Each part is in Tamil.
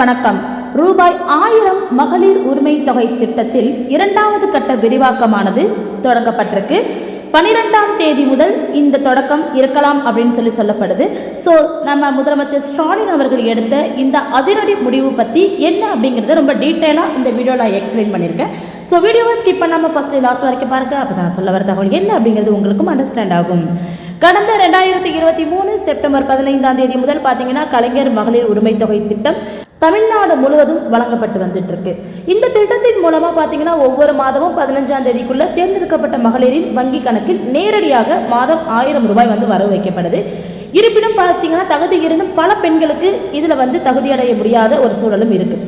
வணக்கம். ரூபாய் ஆயிரம் மகளிர் உரிமை தொகை திட்டத்தில் இரண்டாவது கட்ட விரிவாக்கமானது தொடங்கப்பட்டிருக்கு. பனிரெண்டாம் தேதி முதல் இந்த தொடக்கம் இருக்கலாம் அப்படின்னு சொல்லி சொல்லப்படுது. ஸோ நம்ம முதலமைச்சர் ஸ்டாலின் அவர்கள் எடுத்த இந்த அதிரடி முடிவு பற்றி என்ன அப்படிங்கிறத ரொம்ப டீட்டெயிலாக இந்த வீடியோவில் நான் எக்ஸ்பிளைன் பண்ணியிருக்கேன். ஸோ வீடியோவை ஸ்கிப் பண்ணாமல் ஃபஸ்ட்டு லாஸ்ட் வரைக்கும் பாருங்க. அப்போ தான் சொல்ல வர தகவல் என்ன அப்படிங்கிறது உங்களுக்கும் அண்டர்ஸ்டாண்ட் ஆகும். கடந்த ரெண்டாயிரத்தி இருபத்தி மூணு செப்டம்பர் பதினைந்தாம் தேதி முதல் பார்த்தீங்கன்னா கலைஞர் மகளிர் உரிமை தொகை திட்டம் தமிழ்நாடு முழுவதும் வழங்கப்பட்டு வந்துட்டு இருக்கு இந்த திட்டத்தின் மூலமா பார்த்தீங்கன்னா ஒவ்வொரு மாதமும் பதினஞ்சாம் தேதிக்குள்ள தேர்ந்தெடுக்கப்பட்ட மகளிரின் வங்கி கணக்கில் நேரடியாக மாதம் ஆயிரம் ரூபாய் வந்து வரவு வைக்கப்படுது. இருப்பினும் பார்த்தீங்கன்னா தகுதி இருந்தும் பல பெண்களுக்கு இதில் வந்து தகுதியடைய முடியாத ஒரு சூழலும் இருக்குது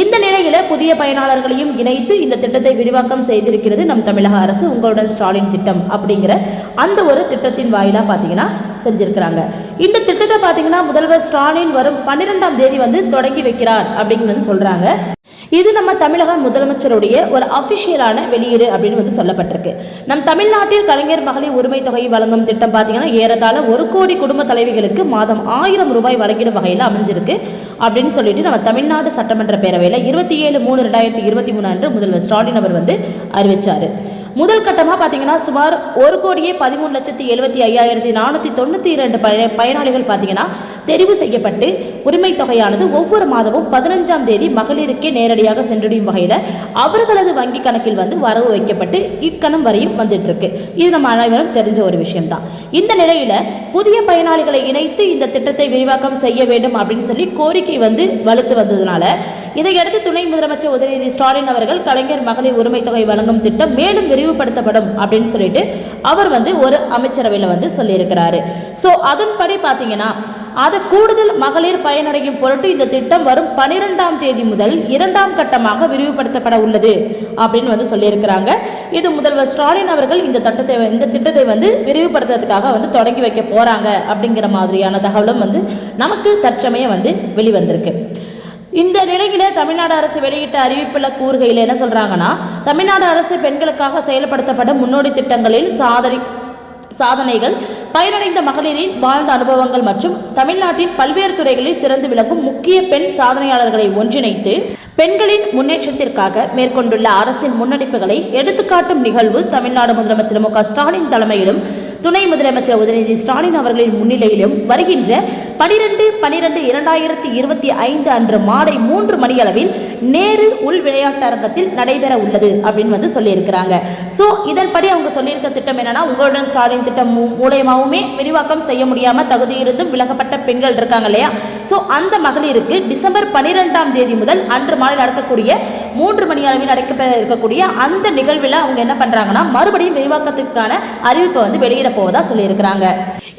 இந்த நிலையில புதிய பயனாளர்களையும் இணைத்து இந்த திட்டத்தை விரிவாக்கம் செய்திருக்கிறது நம் தமிழக அரசு உங்களுடன் ஸ்டாலின் திட்டம் அப்படிங்கிற அந்த ஒரு திட்டத்தின் வாயிலாக பார்த்தீங்கன்னா செஞ்சிருக்கிறாங்க. இந்த திட்டத்தை பார்த்தீங்கன்னா முதல்வர் ஸ்டாலின் வரும் பன்னிரெண்டாம் தேதி வந்து தொடங்கி வைக்கிறார் அப்படின்னு வந்து சொல்றாங்க. இது நம்ம தமிழக முதலமைச்சருடைய ஒரு அஃபிஷியலான வெளியீடு அப்படின்னு வந்து சொல்லப்பட்டிருக்கு. நம் தமிழ்நாட்டில் கலைஞர் மகளிர் உரிமை தொகை வழங்கும் திட்டம் பார்த்தீங்கன்னா ஏறத்தாழ ஒரு கோடி குடும்ப தலைவிகளுக்கு மாதம் ஆயிரம் ரூபாய் வழங்கிடும் வகையில் அமைஞ்சிருக்கு. அப்படின்னு சொல்லிட்டு நம்ம தமிழ்நாடு சட்டமன்ற பேரவையில் இருபத்தி ஏழு மூணு ரெண்டாயிரத்தி இருபத்தி மூணு அன்று முதல்வர் ஸ்டாலின் அவர் வந்து அறிவித்தார் முதல் கட்டமாக பார்த்தீங்கன்னா சுமார் ஒரு கோடியே பதிமூணு லட்சத்தி எழுபத்தி ஐயாயிரத்தி நானூற்றி தொண்ணூற்றி இரண்டு பய பயனாளிகள் பார்த்தீங்கன்னா தெரிவு செய்யப்பட்டு உரிமை தொகையானது ஒவ்வொரு மாதமும் பதினஞ்சாம் தேதி மகளிருக்கே நேரடியாக சென்றடையும் வகையில் அவர்களது வங்கி கணக்கில் வந்து வரவு வைக்கப்பட்டு இக்கணம் வரையும் வந்துட்டு இருக்கு இது நம்ம அனைவரும் தெரிஞ்ச ஒரு விஷயம்தான். இந்த நிலையில் புதிய பயனாளிகளை இணைத்து இந்த திட்டத்தை விரிவாக்கம் செய்ய வேண்டும் அப்படின்னு சொல்லி கோரிக்கை வந்து வலுத்து வந்ததுனால இதையடுத்து துணை முதலமைச்சர் உதயநிதி ஸ்டாலின் அவர்கள் கலைஞர் மகளிர் உரிமை தொகை வழங்கும் திட்டம் மேலும் விரிவுபடுத்தப்படும் அப்படின்னு சொல்லிட்டு அவர் வந்து ஒரு அமைச்சரவையில் வந்து சொல்லியிருக்கிறாரு. ஸோ அதன்படி பார்த்தீங்கன்னா அதை கூடுதல் மகளிர் பயனடையும் பொருட்டு இந்த திட்டம் வரும் பனிரெண்டாம் தேதி முதல் இரண்டாம் கட்டமாக விரிவுபடுத்தப்பட உள்ளது அப்படின்னு வந்து சொல்லியிருக்கிறாங்க. இது முதல்வர் ஸ்டாலின் அவர்கள் இந்த திட்டத்தை இந்த திட்டத்தை வந்து விரிவுபடுத்துறதுக்காக வந்து தொடங்கி வைக்க போறாங்க அப்படிங்கிற மாதிரியான தகவலும் வந்து நமக்கு தற்சமயம் வந்து வெளிவந்திருக்கு. இந்த நிலையில தமிழ்நாடு அரசு வெளியிட்ட அறிவிப்புல கூறுகையில் என்ன சொல்றாங்கன்னா தமிழ்நாடு அரசு பெண்களுக்காக செயல்படுத்தப்படும் முன்னோடி திட்டங்களில் சாதனை சாதனைகள் பயனடைந்த மகளிரின் வாழ்ந்த அனுபவங்கள் மற்றும் தமிழ்நாட்டின் பல்வேறு துறைகளில் சிறந்து விளங்கும் முக்கிய பெண் சாதனையாளர்களை ஒன்றிணைத்து பெண்களின் முன்னேற்றத்திற்காக மேற்கொண்டுள்ள அரசின் முன்னெடுப்புகளை எடுத்துக்காட்டும் நிகழ்வு தமிழ்நாடு முதலமைச்சர் மு ஸ்டாலின் தலைமையிலும் துணை முதலமைச்சர் உதயநிதி ஸ்டாலின் அவர்களின் முன்னிலையிலும் வருகின்ற பனிரெண்டு பனிரெண்டு இரண்டாயிரத்தி இருபத்தி ஐந்து அன்று மாலை மூன்று மணியளவில் நேரு உள் விளையாட்டரங்கத்தில் நடைபெற உள்ளது அப்படின்னு வந்து சொல்லியிருக்கிறாங்க. ஸோ இதன்படி அவங்க சொல்லியிருக்க திட்டம் என்னன்னா உங்களுடன் ஸ்டாலின் திட்டம் மூலயமாவுமே விரிவாக்கம் செய்ய முடியாமல் தகுதி இருந்தும் விலகப்பட்ட பெண்கள் இருக்காங்க இல்லையா? ஸோ அந்த மகளிருக்கு டிசம்பர் பனிரெண்டாம் தேதி முதல் அன்று மாலை நடத்தக்கூடிய மூன்று மணி அளவில் நடைபெற இருக்கக்கூடிய அந்த நிகழ்வில் அவங்க என்ன பண்றாங்கன்னா மறுபடியும் விரிவாக்கத்துக்கான அறிவிப்பை வந்து வெளியிட போவதா சொல்லியிருக்கிறாங்க.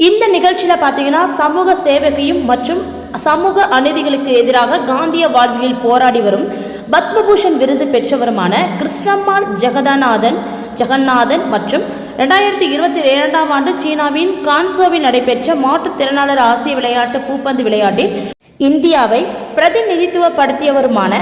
இந்த நிகழ்ச்சியில் பார்த்தீங்கன்னா சமூக சேவகையும் மற்றும் சமூக அநீதிகளுக்கு எதிராக காந்திய வாழ்வியல் போராடி வரும் பத்மபூஷன் விருது பெற்றவருமான கிருஷ்ணம்மாள் ஜெகதாநாதன் ஜெகநாதன் மற்றும் ரெண்டாயிரத்தி இருபத்தி இரண்டாம் ஆண்டு சீனாவின் கான்சோவில் நடைபெற்ற மாற்றுத்திறனாளர் ஆசிய விளையாட்டு பூப்பந்து விளையாட்டில் இந்தியாவை பிரதிநிதித்துவப்படுத்தியவருமான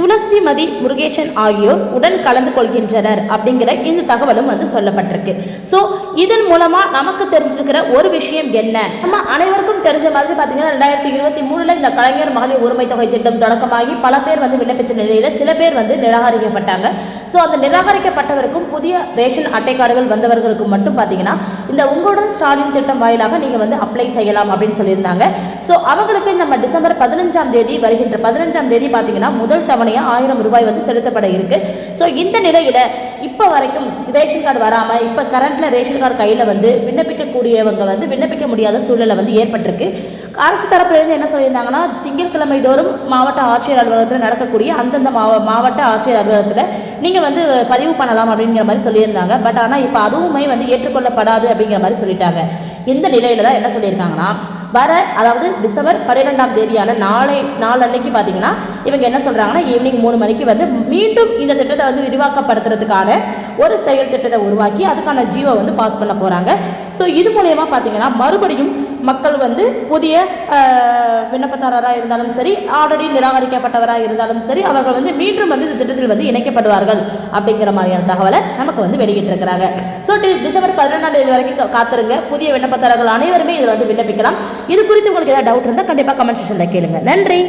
துளசிமதி முருகேசன் ஆகியோர் உடன் கலந்து கொள்கின்றனர் அப்படிங்கிற இந்த தகவலும் வந்து சொல்லப்பட்டிருக்கு. ஸோ இதன் மூலமா நமக்கு தெரிஞ்சிருக்கிற ஒரு விஷயம் என்ன? நம்ம அனைவருக்கும் தெரிஞ்ச மாதிரி பார்த்தீங்கன்னா ரெண்டாயிரத்தி இருபத்தி மூணுல இந்த கலைஞர் மகளிர் உரிமை தொகை திட்டம் தொடக்கமாகி பல பேர் வந்து விண்ணப்பிச்ச நிலையில சில பேர் வந்து நிராகரிக்கப்பட்டாங்க. ஸோ அந்த நிராகரிக்கப்பட்டவருக்கும் புதிய ரேஷன் அட்டை கார்டுகள் வந்தவர்களுக்கும் மட்டும் பார்த்தீங்கன்னா இந்த உங்களுடன் ஸ்டாலின் திட்டம் வாயிலாக நீங்க வந்து அப்ளை செய்யலாம் அப்படின்னு சொல்லியிருந்தாங்க. ஸோ அவங்களுக்கு நம்ம டிசம்பர் பதினஞ்சாம் தேதி வருகின்ற பதினஞ்சாம் தேதி பார்த்தீங்கன்னா முதல் தவணை தவணையாக ஆயிரம் ரூபாய் வந்து செலுத்தப்பட இருக்கு. ஸோ இந்த நிலையில இப்போ வரைக்கும் ரேஷன் கார்டு வராமல் இப்போ கரண்ட்ல ரேஷன் கார்டு கையில் வந்து விண்ணப்பிக்கக்கூடியவங்க வந்து விண்ணப்பிக்க முடியாத சூழ்நிலை வந்து ஏற்பட்டிருக்கு. அரசு தரப்புலேருந்து என்ன சொல்லியிருந்தாங்கன்னா திங்கட்கிழமை தோறும் மாவட்ட ஆட்சியர் அலுவலகத்தில் நடக்கக்கூடிய அந்தந்த மாவ மாவட்ட ஆட்சியர் அலுவலகத்தில் நீங்கள் வந்து பதிவு பண்ணலாம் அப்படிங்கிற மாதிரி சொல்லியிருந்தாங்க. பட் ஆனால் இப்போ அதுவுமே வந்து ஏற்றுக்கொள்ளப்படாது அப்படிங்கிற மாதிரி சொல்லிட்டாங்க. இந்த நிலையில் தான் என்ன சொல்லியிருக்காங்கன்னா வர அதாவது டிசம்பர் பன்னிரெண்டாம் தேதியான நாளை நாள் அன்னைக்கு பார்த்தீங்கன்னா இவங்க என்ன சொல்கிறாங்கன்னா ஈவினிங் மூணு மணிக்கு வந்து மீண்டும் இந்த திட்டத்தை வந்து விரிவாக்கப்படுத்துறதுக்கான ஒரு செயல் திட்டத்தை உருவாக்கி அதுக்கான ஜீவோ வந்து பாஸ் பண்ண போகிறாங்க ஸோ இது மூலயமா பார்த்தீங்கன்னா மறுபடியும் மக்கள் வந்து புதிய விண்ணப்பதாரராக இருந்தாலும் சரி ஆல்ரெடி நிராகரிக்கப்பட்டவராக இருந்தாலும் சரி அவர்கள் வந்து மீண்டும் வந்து இந்த திட்டத்தில் வந்து இணைக்கப்படுவார்கள் அப்படிங்கிற மாதிரியான தகவலை நமக்கு வந்து வெளியிட்டிருக்கிறாங்க. ஸோ டிசம்பர் பதினெண்டாம் தேதி வரைக்கும் காத்திருங்க. புதிய விண்ணப்பதாரர்கள் அனைவருமே இதில் வந்து விண்ணப்பிக்கலாம். இது குறித்து உங்களுக்கு ஏதாவது டவுட் இருந்தால் கண்டிப்பாக கமெண்ட் செக்ஷனில் கேளுங்க. நன்றி.